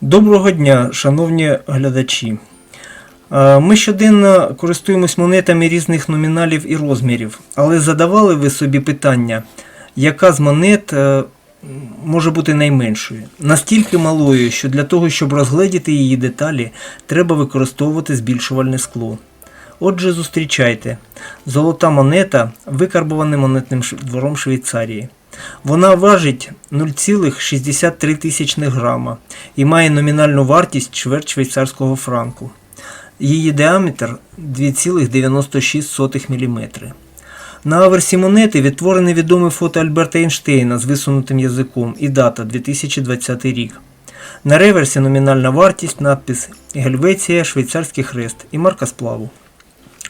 Доброго дня, шановні глядачі. Е, Ми щоденно користуємось монетами різних номіналів і розмірів, але задавали ви собі питання, яка з монет е, може бути найменшою? Настільки малою, що для того, щоб розгледіти її деталі, треба використовувати збільшувальне скло. Отже, зустрічайте. Золота монета, викарбована монетним двором Швейцарії. Вона важить 0,63 тисячних грама і має номінальну вартість чверть швейцарського франку. Її діаметр 2,96 мм. На аверсі монети відтворене відоме фото Альберта Ейнштейна з висунутим язиком і дата 2020 рік. На реверсі номінальна вартість, надпис Гельвеція, швейцарський хрест і марка сплаву.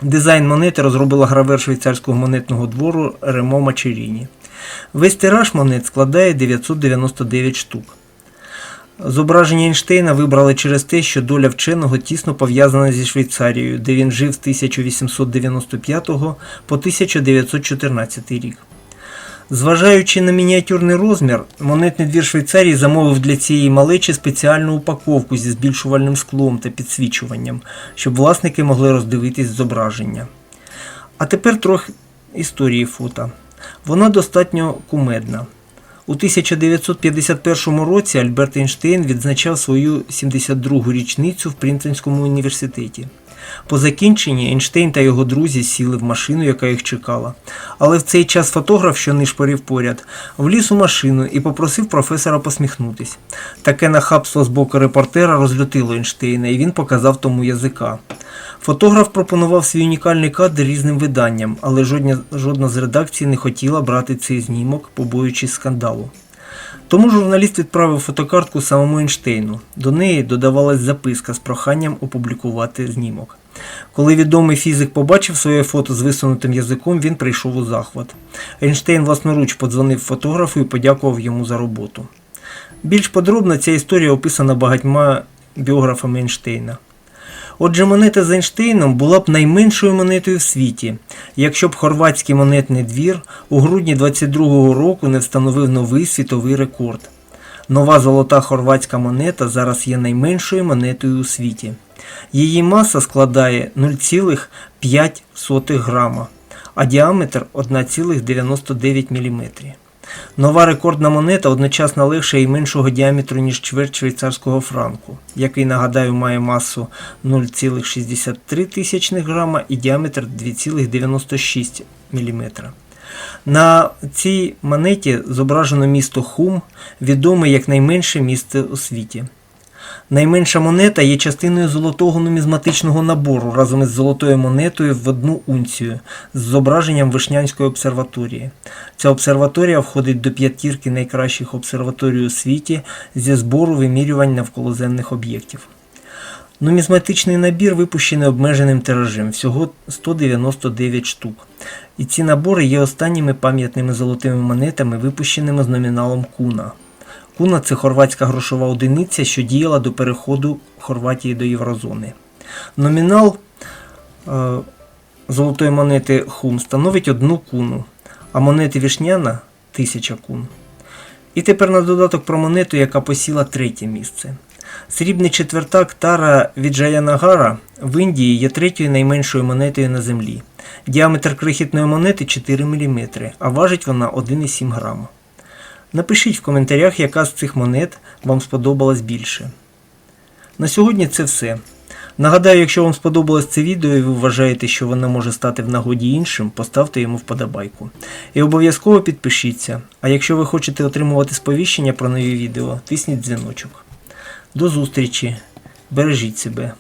Дизайн монети розробила гравер швейцарського монетного двору Ремо Мачеріні. Весь тираж монет складає 999 штук. Зображення Ейнштейна вибрали через те, що доля вченого тісно пов'язана зі Швейцарією, де він жив з 1895 по 1914 рік. Зважаючи на мініатюрний розмір, монетний двір Швейцарії замовив для цієї малечі спеціальну упаковку зі збільшувальним склом та підсвічуванням, щоб власники могли роздивитись зображення. А тепер трохи історії фото. Вона достатньо кумедна. У 1951 році Альберт Ейнштейн відзначав свою 72-гу річницю в Принстонському університеті. По закінченні Ейнштейн та його друзі сіли в машину, яка їх чекала. Але в цей час фотограф, що нишпорив поряд, вліз у машину і попросив професора посміхнутись. Таке нахабство з боку репортера розлютило Ейнштейна, і він показав тому язика. Фотограф пропонував свій унікальний кадр різним виданням, але жодня, жодна з редакцій не хотіла брати цей знімок, побоюючись скандалу. Тому журналіст відправив фотокартку самому Ейнштейну. До неї додавалась записка з проханням опублікувати знімок. Коли відомий фізик побачив своє фото з висунутим язиком, він прийшов у захват. Ейнштейн власноруч подзвонив фотографу і подякував йому за роботу. Більш подробно ця історія описана багатьма біографами Ейнштейна. Отже, монета з Ейнштейном була б найменшою монетою в світі, якщо б хорватський монетний двір у грудні 22-го року не встановив новий світовий рекорд. Нова золота хорватська монета зараз є найменшою монетою у світі. Її маса складає 0,5 грама, а діаметр 1,99 мм. Нова рекордна монета одночасно легша і меншого діаметру, ніж чверть швейцарського франку, який, нагадаю, має масу 0,63 тисячних грама і діаметр 2,96 мм. На цій монеті зображено місто Хум, відоме як найменше місце у світі. Найменша монета є частиною золотого нумізматичного набору разом із золотою монетою в одну унцію з зображенням Вишнянської обсерваторії. Ця обсерваторія входить до п'ятірки найкращих обсерваторій у світі зі збору вимірювань навколоземних об'єктів. Нумізматичний набір випущений обмеженим тиражем, всього 199 штук. І ці набори є останніми пам'ятними золотими монетами, випущеними з номіналом Куна. Куна це хорватська грошова одиниця, що діяла до переходу Хорватії до Єврозони. Номінал е, золотої монети Хум становить одну куну, а монети Вішняна тисяча кун. І тепер на додаток про монету, яка посіла третє місце. Срібний четвертак Тара Віджаянагара в Індії є третьою найменшою монетою на землі. Діаметр крихітної монети 4 мм, а важить вона 1,7 грама. Напишіть в коментарях, яка з цих монет вам сподобалась більше. На сьогодні це все. Нагадаю, якщо вам сподобалось це відео і ви вважаєте, що воно може стати в нагоді іншим, поставте йому вподобайку. І обов'язково підпишіться. А якщо ви хочете отримувати сповіщення про нові відео, тисніть дзвіночок. До зустрічі! Бережіть себе!